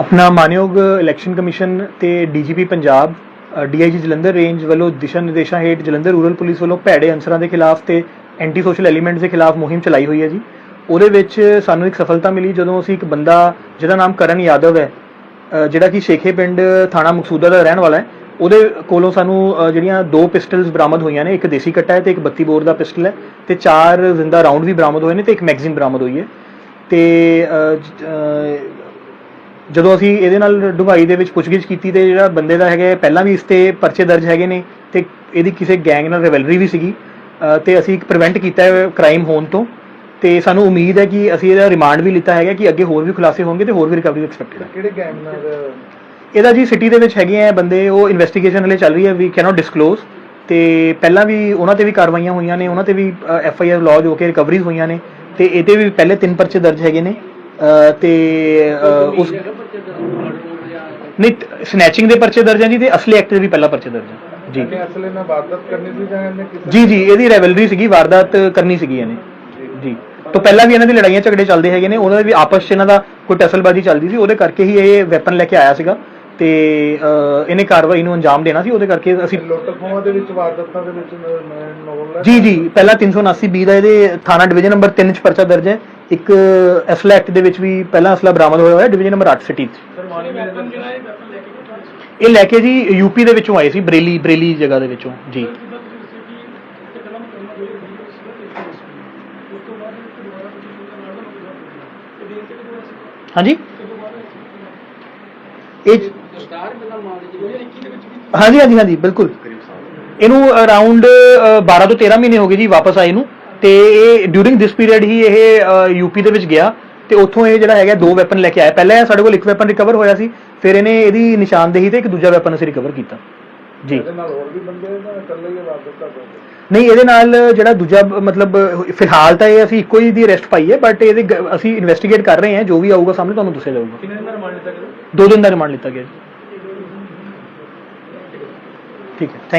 ਆਪਣਾ ਮਾਨਯੋਗ election commission ਤੇ DGP Punjab DIG Jalandhar range ਵੱਲੋਂ ਦਿਸ਼ਾ ਨਿਰਦੇਸ਼ਾਂ ਹੇਠ ਜਲੰਧਰ ਰੂਰਲ ਪੁਲਿਸ ਵੱਲੋਂ ਭੈੜੇ ਅਨਸਰਾਂ ਦੇ ਖਿਲਾਫ ਤੇ ਐਂਟੀ ਸੋਸ਼ਲ ਐਲੀਮੈਂਟਸ ਦੇ ਖਿਲਾਫ ਮੁਹਿੰਮ ਚਲਾਈ ਹੋਈ ਹੈ ਜੀ। ਉਹਦੇ ਵਿੱਚ ਸਾਨੂੰ ਇੱਕ ਸਫਲਤਾ ਮਿਲੀ ਜਦੋਂ ਅਸੀਂ ਇੱਕ ਬੰਦਾ ਜਿਹਦਾ ਨਾਮ ਕਰਨ ਯਾਦਵ ਹੈ ਜਿਹੜਾ ਕਿ ਸ਼ੇਖੇ ਪਿੰਡ ਥਾਣਾ ਮਕਸੂਦਾ ਦਾ ਰਹਿਣ ਵਾਲਾ ਹੈ, ਉਹਦੇ ਕੋਲੋਂ ਸਾਨੂੰ ਜਿਹੜੀਆਂ ਦੋ ਪਿਸਟਲਸ ਬਰਾਮਦ ਹੋਈਆਂ ਨੇ, ਇੱਕ ਦੇਸੀ ਕੱਟਾ ਹੈ ਤੇ ਇੱਕ 32 ਬੋਰ ਦਾ ਪਿਸਟਲ ਹੈ ਤੇ ਚਾਰ ਜ਼ਿੰਦਾ ਰਾਉਂਡ ਵੀ ਬਰਾਮਦ ਹੋਏ ਨੇ ਤੇ ਇੱਕ ਮੈਗਜ਼ੀਨ ਬਰਾਮਦ ਹੋਈ ਹੈ। ਤੇ ਜਦੋਂ ਅਸੀਂ ਇਹਦੇ ਨਾਲ ਡੁਬਾਈ ਦੇ ਵਿੱਚ ਪੁੱਛਗਿੱਛ ਕੀਤੀ ਤੇ ਜਿਹੜਾ ਬੰਦੇ ਦਾ ਹੈਗਾ ਪਹਿਲਾਂ ਵੀ ਇਸ ਤੇ ਪਰਚੇ ਦਰਜ ਹੈਗੇ ਨੇ ਤੇ ਇਹਦੀ ਕਿਸੇ ਗੈਂਗ ਨਾਲ ਰਿਵੈਲਰੀ ਵੀ ਸੀਗੀ। ਤੇ ਅਸੀਂ ਪ੍ਰੀਵੈਂਟ ਕੀਤਾ ਹੈ ਕ੍ਰਾਈਮ ਹੋਣ ਤੋਂ ਤੇ ਸਾਨੂੰ ਉਮੀਦ ਹੈ ਕਿ ਅਸੀਂ ਇਹਦਾ ਰਿਮਾਂਡ ਵੀ ਲਿੱਤਾ ਹੈਗਾ ਕਿ ਅੱਗੇ ਹੋਰ ਵੀ ਖੁਲਾਸੇ ਹੋਣਗੇ ਤੇ ਹੋਰ ਵੀ ਰਿਕਵਰੀ ਐਕਸਪੈਕਟਡ ਹੈ ਕਿਹੜੇ ਗੈਂਗ ਨਾਲ? ਇਹਦਾ ਜੀ ਸਿਟੀ ਦੇ ਵਿੱਚ ਹੈਗੇ ਆ ਬੰਦੇ ਉਹ ਇਨਵੈਸਟੀਗੇਸ਼ਨ ਹਲੇ ਚੱਲ ਰਹੀ ਹੈ ਵੀ ਕੈਨੋਟ ਡਿਸਕਲੋਜ਼ ਤੇ ਪਹਿਲਾਂ ਵੀ ਉਹਨਾਂ ਤੇ ਵੀ ਕਾਰਵਾਈਆਂ ਹੋਈਆਂ ਨੇ ਉਹਨਾਂ ਤੇ ਵੀ ਐਫ ਆਈ ਆਰ ਲੌਜ ਹੋ ਕੇ ਰਿਕਵਰੀਜ਼ ਹੋਈਆਂ ਨੇ ਤੇ ਇਹਦੇ ਵੀ ਪਹਿਲੇ ਤਿੰਨ ਪਰਚੇ ਦਰਜ ਹੈਗੇ ਨੇ। ਤੇ ਉਸ ਨਹੀਂ ਸਨੈਚਿੰਗ ਦੇ ਪਰਚੇ ਦਰਜ ਹੈ ਜੀ ਤੇ ਅਸਲੀ ਐਕਟ ਦੇ ਵੀ ਪਹਿਲਾ ਪਰਚੇ ਦਰਜ ਹੈ ਜੀ। ਇਹਨੇ ਅਸਲੇ ਨਾਲ ਵਾਰਦਾਤ ਕਰਨੀ ਸੀ ਜਾਂ ਇਹਨੇ ਕਿਸੇ ਜੀ ਜੀ ਇਹਦੀ ਰੈਵਲਰੀ ਸੀਗੀ ਵਾਰਦਾਤ ਕਰਨੀ ਸੀਗੀ ਇਹਨੇ। ਜੀ। ਤੋਂ ਪਹਿਲਾਂ ਵੀ ਇਹਨਾਂ ਦੀ ਲੜਾਈਆਂ ਝਗੜੇ ਚੱਲਦੇ ਹੈਗੇ ਨੇ ਉਹਨਾਂ ਦੇ ਵੀ ਆਪਸ 'ਚ ਇਹਨਾਂ ਦਾ ਕੋਈ ਟਸਲਬਾਜ਼ੀ ਚੱਲਦੀ ਸੀ ਉਹਦੇ ਕਰਕੇ ਹੀ ਇਹ ਵੈਪਨ ਲੈ ਕੇ ਆਇਆ ਸੀਗਾ। ਤੇ ਇਹਨੇ ਕਾਰਵਾਈ ਨੂੰ ਅੰਜਾਮ ਦੇਣਾ ਸੀ ਉਹਦੇ ਕਰਕੇ ਅਸੀਂ ਲੁੱਟ ਖੋਹਾਂ ਦੇ ਵਿੱਚ ਵਾਰਦਾਤਾਂ ਦੇ ਵਿੱਚ ਨੋਲ ਹੈ ਜੀ ਜੀ ਪਹਿਲਾ 379 ਬੀ ਦਾ ਇਹਦੇ ਥਾਣਾ ਡਿਵੀਜ਼ਨ ਨੰਬਰ 3 ਚ ਪਰਚਾ ਦਰਜ ਹੈ। ਇੱਕ ਅਸਲਾ ਐਕਟ ਦੇ ਵਿੱਚ ਵੀ ਪਹਿਲਾ ਅਸਲਾ ਬਰਾਮਦ ਹੋਇਆ ਹੋਇਆ ਡਿਵੀਜ਼ਨ ਨੰਬਰ 8 ਸਿਟੀ 'ਚ। ਇਹ ਲੈ ਕੇ ਜੀ ਯੂਪੀ ਦੇ ਵਿੱਚੋਂ ਆਏ ਸੀ ਬਰੇਲੀ ਬਰੇਲੀ ਜਗ੍ਹਾ ਦੇ ਵਿੱਚੋਂ ਜੀ। ਹਾਂਜੀ? ਇਹ ਹਾਂਜੀ ਹਾਂਜੀ ਹਾਂਜੀ ਬਿਲਕੁਲ। ਇਹਨੂੰ ਅਰਾਊਂਡ 12 ਤੋਂ 13 ਮਹੀਨੇ ਹੋ ਗਏ ਜੀ ਵਾਪਸ ਆਏ ਨੂੰ। ਤੇ ਇਹ ਡਿਊਰਿੰਗ ਦਿਸ ਪੀਰੀਅਡ ਹੀ ਇਹ ਯੂਪੀ ਦੇ ਵਿੱਚ ਗਿਆ। ਤੇ ਉੱਥੋਂ ਇਹ ਜਿਹੜਾ ਹੈਗਾ ਦੋ ਵੈਪਨ ਲੈ ਕੇ ਆਇਆ। ਪਹਿਲਾਂ ਸਾਡੇ ਕੋਲ ਇੱਕ ਵੈਪਨ ਰਿਕਵਰ ਹੋਇਆ ਸੀ ਫਿਰ ਇਹਨੇ ਇਹਦੀ ਨਿਸ਼ਾਨਦੇਹੀ ਤੇ ਇੱਕ ਦੂਜਾ ਵੈਪਨ ਅਸੀਂ ਰਿਕਵਰ ਕੀਤਾ। ਜੀ। ਇਹਦੇ ਨਾਲ ਹੋਰ ਵੀ ਬੰਦੇ ਨਾ ਇਕੱਲੇ ਹੀ ਵਾਰਦਾਤਾਂ ਕਰਦੇ ਨਹੀਂ ਇਹਦੇ ਨਾਲ ਜਿਹੜਾ ਦੂਜਾ ਮਤਲਬ ਫਿਲਹਾਲ ਤਾਂ ਇਹ ਅਸੀਂ ਇੱਕੋ ਹੀ ਦੀ ਅਰੈਸਟ ਪਾਈ ਹੈ ਬਟ ਇਹਦੇ ਗ- ਅਸੀਂ ਇਨਵੈਸਟੀਗੇਟ ਕਰ ਰਹੇ ਹਾਂ ਜੋ ਵੀ ਆਊਗਾ ਸਾਹਮਣੇ ਤੁਹਾਨੂੰ ਦੱਸਿਆ ਜਾਊਗਾ। ਕਿੰਨੇ ਦਿਨ ਦਾ ਰਿਮਾਂਡ ਲਿੱਤਾ ਗਿਆ? ਦੋ ਦਿਨ ਦਾ ਰਿਮਾਂਡ ਲਿੱਤਾ ਗਿਆ ਜੀ। ਠੀਕ ਹੈ ਥੈਂਕ